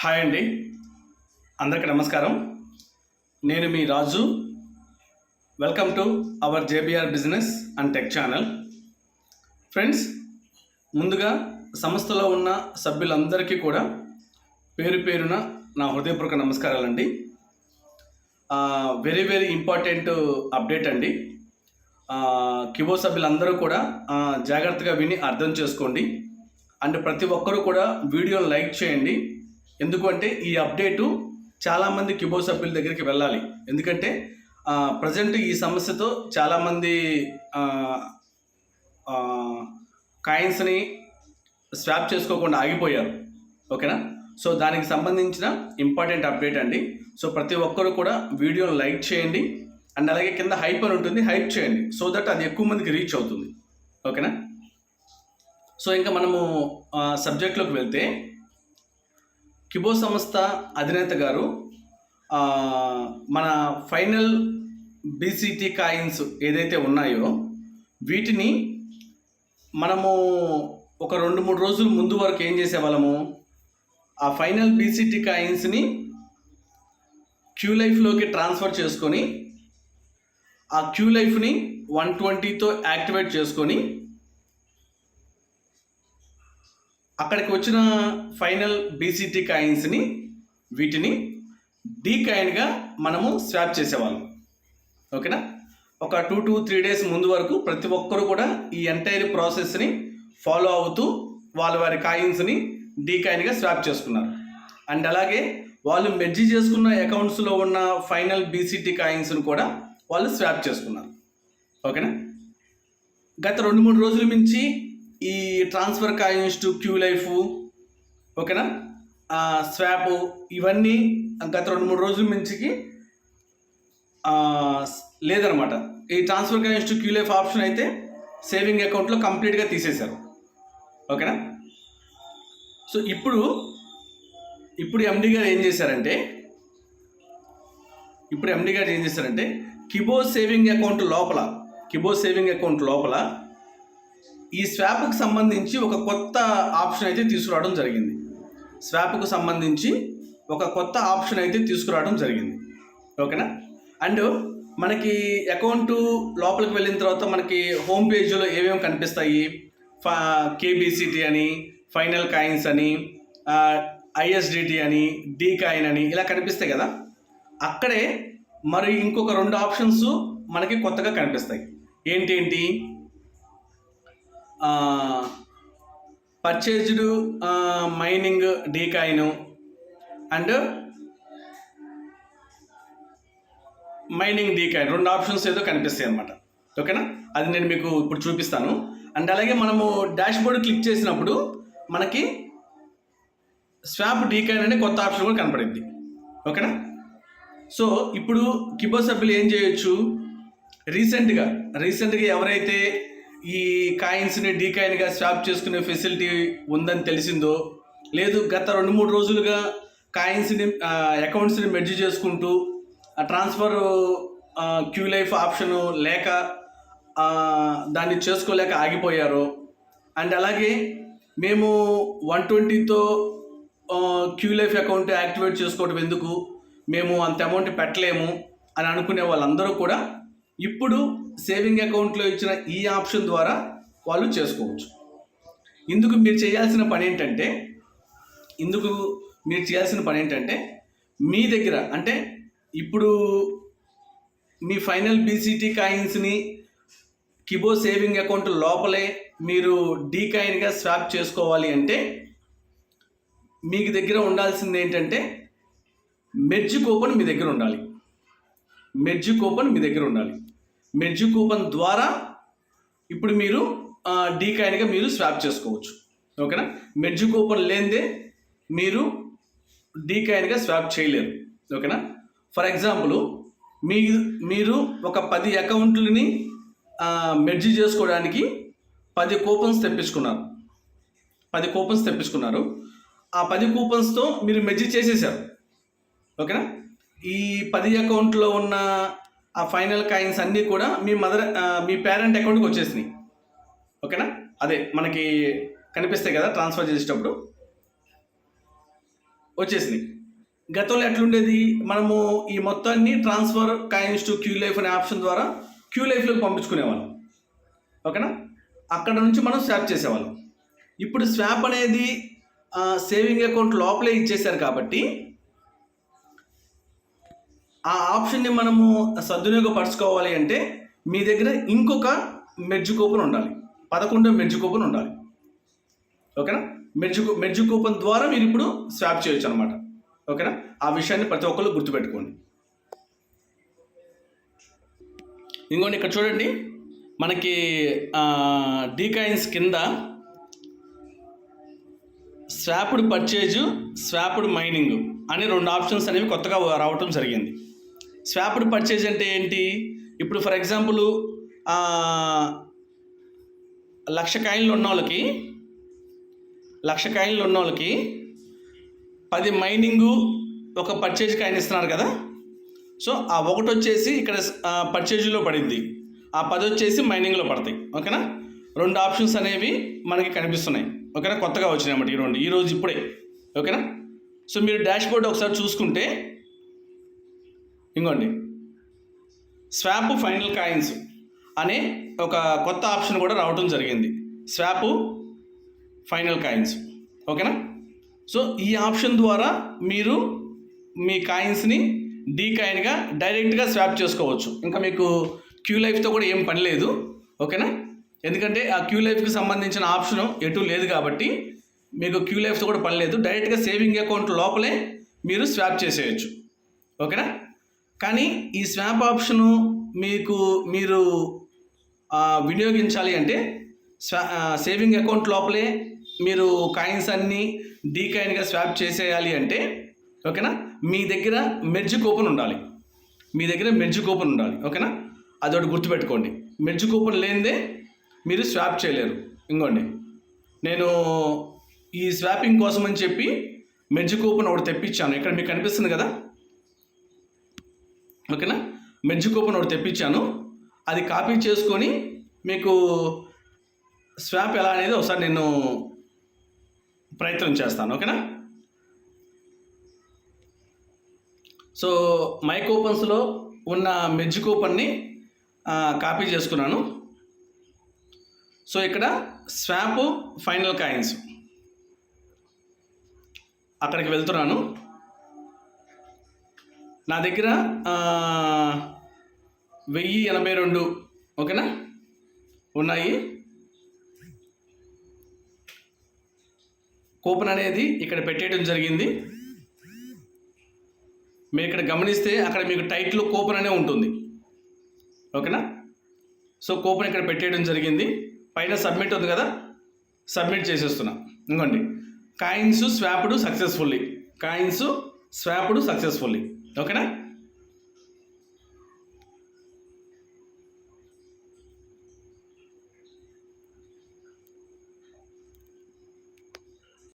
Hi అండి. అందరికీ నమస్కారం. నేను మీ Raju. Welcome to our JBR business and tech channel friends ముందుగా సంస్థలో ఉన్న సభ్యులందరికీ కూడా పేరు పేరున నా హృదయపూర్వక నమస్కారాలండి. వెరీ వెరీ ఇంపార్టెంట్ అప్డేట్ అండి. కివో సభ్యులందరూ కూడా జాగ్రత్తగా విని అర్థం చేసుకోండి. అండ్ ప్రతి ఒక్కరూ కూడా వీడియోని లైక్ చేయండి. ఎందుకంటే ఈ అప్డేటు చాలామంది కిబో సభ్యుల దగ్గరికి వెళ్ళాలి. ఎందుకంటే ప్రజెంట్ ఈ సమస్యతో చాలామంది కాయిన్స్ని స్వాప్ చేసుకోకుండా ఆగిపోయారు. ఓకేనా? సో దానికి సంబంధించిన ఇంపార్టెంట్ అప్డేట్ అండి. సో ప్రతి ఒక్కరు కూడా వీడియోని లైక్ చేయండి. అండ్ అలాగే కింద హైప్ అని ఉంటుంది హైప్ చేయండి. సో దట్ అది ఎక్కువ మందికి రీచ్ అవుతుంది. ఓకేనా? సో ఇంకా మనము సబ్జెక్ట్లోకి వెళ్తే కిబో సంస్థ అధినేత గారు మన ఫైనల్ బీసీటీ కాయిన్స్ ఏదైతే ఉన్నాయో వీటిని మనము ఒక రెండు మూడు రోజుల ముందు వరకు ఏం చేసేవాళ్ళము? ఆ ఫైనల్ బీసీటీ కాయిన్స్ని క్యూ లైఫ్లోకి ట్రాన్స్ఫర్ చేసుకొని ఆ క్యూ లైఫ్ని వన్ ట్వంటీతో యాక్టివేట్ చేసుకొని అక్కడికి వచ్చిన ఫైనల్ బీసీటీ కాయిన్స్ని వీటిని డీ కాయిన్గా మనము స్వాప్ చేసేవాళ్ళం. ఓకేనా? ఒక టూ టు త్రీ డేస్ ముందు వరకు ప్రతి ఒక్కరు కూడా ఈ ఎంటైర్ ప్రాసెస్ని ఫాలో అవుతూ వాళ్ళ వారి కాయిన్స్ని డీ కాయిన్గా స్వాప్ చేసుకున్నారు. అండ్ అలాగే వాళ్ళు మెర్జి చేసుకున్న అకౌంట్స్లో ఉన్న ఫైనల్ బీసీటీ కాయిన్స్ని కూడా వాళ్ళు స్వాప్ చేసుకున్నారు. ఓకేనా? గత రెండు మూడు రోజుల నుంచి ఈ transfer coins to Q Life ఓకేనా? స్వాప్ ఇవన్నీ గత రెండు మూడు రోజుల మించికి లేదనమాట. ఈ transfer coins to Q Life option అయితే సేవింగ్ అకౌంట్లో కంప్లీట్గా తీసేశారు. ఓకేనా? సో ఇప్పుడు ఇప్పుడు ఎండి గారు ఏం చేశారంటే ఇప్పుడు ఎండి గారు ఏం చేశారంటే కిబో సేవింగ్ అకౌంట్ లోపల కిబో సేవింగ్ అకౌంట్ లోపల ఈ స్వాప్కి సంబంధించి ఒక కొత్త ఆప్షన్ అయితే తీసుకురావడం జరిగింది. స్వాప్కు సంబంధించి ఒక కొత్త ఆప్షన్ అయితే తీసుకురావడం జరిగింది. ఓకేనా? అండ్ మనకి అకౌంట్ లోపలికి వెళ్ళిన తర్వాత మనకి హోమ్ పేజీలో ఏమేమి కనిపిస్తాయి? ఫా కేబీసీటీ అని ఫైనల్ కాయిన్స్ అని ఐఎస్డిటీ అని డీ కాయిన్ అని ఇలా కనిపిస్తాయి కదా? అక్కడే మరి ఇంకొక రెండు ఆప్షన్స్ మనకి కొత్తగా కనిపిస్తాయి. ఏంటి ఏంటి? Purchased mining D coin and mining D coin రెండు ఆప్షన్స్ ఏదో కనిపిస్తాయి అనమాట ఓకేనా అది నేను మీకు ఇప్పుడు చూపిస్తాను. అండ్ అలాగే మనము డాష్ బోర్డ్ క్లిక్ చేసినప్పుడు మనకి స్వాప్ డీకాయిన్ అనే కొత్త ఆప్షన్ కూడా కనపడింది ఓకేనా సో ఇప్పుడు కిబో సభ్యులు ఏం చేయొచ్చు? రీసెంట్గా రీసెంట్గా ఎవరైతే ఈ కాయిన్స్ని డీ కాయిన్గా స్వాప్ చేసుకునే ఫెసిలిటీ ఉందని తెలిసిందో లేదు గత రెండు మూడు రోజులుగా కాయిన్స్ని అకౌంట్స్ని మెర్జ్ చేసుకుంటూ ఆ ట్రాన్స్ఫర్ క్యూ లైఫ్ ఆప్షన్ లేక దాన్ని చేసుకోలేక ఆగిపోయారు. అండ్ అలాగే మేము వన్ ట్వంటీతో క్యూ లైఫ్ అకౌంట్ యాక్టివేట్ చేసుకోవడం ఎందుకు? మేము అంత అమౌంట్ పెట్టలేము అని అనుకునే వాళ్ళందరూ కూడా ఇప్పుడు సేవింగ్ అకౌంట్లో ఇచ్చిన ఈ ఆప్షన్ ద్వారా వాళ్ళు చేసుకోవచ్చు. ఇందుకు మీరు చేయాల్సిన పని ఏంటంటే ఇందుకు మీరు చేయాల్సిన పని ఏంటంటే మీ దగ్గర అంటే ఇప్పుడు మీ ఫైనల్ బీసీటీ కాయిన్స్ని కిబో సేవింగ్ అకౌంట్ లోపలే మీరు డీ కాయిన్గా స్వాప్ చేసుకోవాలి అంటే మీకు దగ్గర ఉండాల్సింది ఏంటంటే మెర్జ్ కూపన్ మీ దగ్గర ఉండాలి. మెర్జ్ కూపన్ మీ దగ్గర ఉండాలి. మెర్జ్ కూపన్ ద్వారా ఇప్పుడు మీరు డీకాయిన్గా డీ కాయిన్గా మీరు స్వాప్ చేసుకోవచ్చు. ఓకేనా? మెర్జ్ కూపన్ లేనిదే మీరు డీ కాయిన్గా స్వాప్ చేయలేరు. ఓకేనా? ఫర్ ఎగ్జాంపుల్ మీ మీరు ఒక పది అకౌంట్లని మెర్జ్ చేసుకోవడానికి పది కూపన్స్ తెప్పించుకున్నారు. పది కూపన్స్ తెప్పించుకున్నారు. ఆ పది కూపన్స్తో మీరు మెర్జ్ చేసేసారు. ఓకేనా? ఈ పది అకౌంట్లో ఉన్న ఆ ఫైనల్ కాయిన్స్ అన్నీ కూడా మీ మదర్ మీ పేరెంట్ అకౌంట్కి వచ్చేసినాయి. ఓకేనా? అదే మనకి కనిపిస్తాయి కదా ట్రాన్స్ఫర్ చేసేటప్పుడు. వచ్చేసినాయి. గతంలో ఎట్లుండేది? మనము ఈ మొత్తాన్ని transfer coins to Q Life అనే ఆప్షన్ ద్వారా క్యూ లైఫ్లోకి పంపించుకునేవాళ్ళం. ఓకేనా? అక్కడ నుంచి మనం స్వాప్ చేసేవాళ్ళం. ఇప్పుడు స్వాప్ అనేది సేవింగ్ అకౌంట్ లోపలే ఇచ్చేసారు కాబట్టి ఆ ఆప్షన్ని మనము సద్వినియోగపరచుకోవాలి అంటే మీ దగ్గర ఇంకొక మెర్జ్ కూపన్ ఉండాలి. పదకొండో మెర్జ్ కూపన్ ఉండాలి. ఓకేనా? మెర్జ్ కూ- మెర్జ్ కూపన్ ద్వారా మీరు ఇప్పుడు స్వాప్ చేయొచ్చు అనమాట ఓకేనా? ఆ విషయాన్ని ప్రతి ఒక్కరు గుర్తుపెట్టుకోండి. ఇంకోటి ఇక్కడ చూడండి. మనకి డీకాయిన్స్ కింద స్వాప్డ్ పర్చేజ్ స్వాప్డ్ మైనింగ్ అనే రెండు ఆప్షన్స్ అనేవి కొత్తగా రావటం జరిగింది. స్వాప్డ్ పర్చేజ్ అంటే ఏంటి? ఇప్పుడు ఫర్ ఎగ్జాంపుల్ లక్ష కాయిన్లు ఉన్న వాళ్ళకి లక్ష కాయిన్లు ఉన్న వాళ్ళకి పది మైనింగు ఒక పర్చేజ్ కాయిన్ ఇస్తున్నారు కదా? సో ఆ ఒకటి వచ్చేసి ఇక్కడ పర్చేజ్లో పడింది. ఆ పది వచ్చేసి మైనింగ్లో పడతాయి. ఓకేనా? రెండు ఆప్షన్స్ అనేవి మనకి కనిపిస్తున్నాయి. ఓకేనా? కొత్తగా వచ్చినాయి అన్నమాట ఈ రెండు. ఈ రోజు ఇప్పుడే. ఓకేనా? సో మీరు డాష్ బోర్డ్ ఒకసారి చూసుకుంటే ఇంకోండి. స్వాప్ ఫైనల్ కాయిన్స్ అనే ఒక కొత్త ఆప్షన్ కూడా రావడం జరిగింది. Swap final coins. ఓకేనా? సో ఈ ఆప్షన్ ద్వారా మీరు మీ కాయిన్స్ని డీ కాయిన్గా డైరెక్ట్గా స్వాప్ చేసుకోవచ్చు. ఇంకా మీకు క్యూ లైఫ్తో కూడా ఏం పని లేదు. ఓకేనా? ఎందుకంటే ఆ క్యూ లైఫ్కి సంబంధించిన ఆప్షన్ ఎటు లేదు కాబట్టి మీకు క్యూ లైఫ్తో కూడా పని లేదు. డైరెక్ట్గా సేవింగ్ అకౌంట్ లోపలే మీరు స్వాప్ చేసేయచ్చు. ఓకేనా? కానీ ఈ స్వాప్ ఆప్షను మీకు మీరు వినియోగించాలి అంటే స్వా సేవింగ్ అకౌంట్ లోపలే మీరు కాయిన్స్ అన్నీ డీ కాయిన్గా స్వాప్ చేసేయాలి అంటే ఓకేనా? మీ దగ్గర మెర్జ్ కూపన్ ఉండాలి. మీ దగ్గర మెర్జ్ కూపన్ ఉండాలి ఓకేనా? అదొకటి గుర్తుపెట్టుకోండి. మెర్జ్ కూపన్ లేనిదే మీరు స్వాప్ చేయలేరు. ఇంకోండి. నేను ఈ స్వాపింగ్ కోసం అని చెప్పి మెర్జ్ కూపన్ ఒకటి తెప్పించాను. ఇక్కడ మీకు కనిపిస్తుంది కదా? ఓకేనా? మెర్జ్ కూపన్ ఒకటి తెప్పించాను. అది కాపీ చేసుకొని మీకు స్వాప్ ఎలా అనేది ఒకసారి నేను ప్రయత్నం చేస్తాను ఓకేనా? సో మై కూపన్స్లో ఉన్న మెర్జ్ కూపన్ని కాపీ చేసుకున్నాను. సో ఇక్కడ స్వాప్ ఫైనల్ కాయిన్స్. అక్కడికి వెళ్తున్నాను. నా దగ్గర వెయ్యి ఎనభై రెండు. ఓకేనా? ఉన్నాయి. కూపన్ అనేది ఇక్కడ పెట్టేయడం జరిగింది. మీరు ఇక్కడ గమనిస్తే అక్కడ మీకు టైటిల్ కూపన్ అనే ఉంటుంది. ఓకేనా? సో కూపన్ ఇక్కడ పెట్టేయడం జరిగింది. పైన సబ్మిట్ ఉంది కదా? సబ్మిట్ చేసేస్తున్నా. ఇంకోండి. Coins swapped successfully. Coins swapped successfully. ఓకేనా?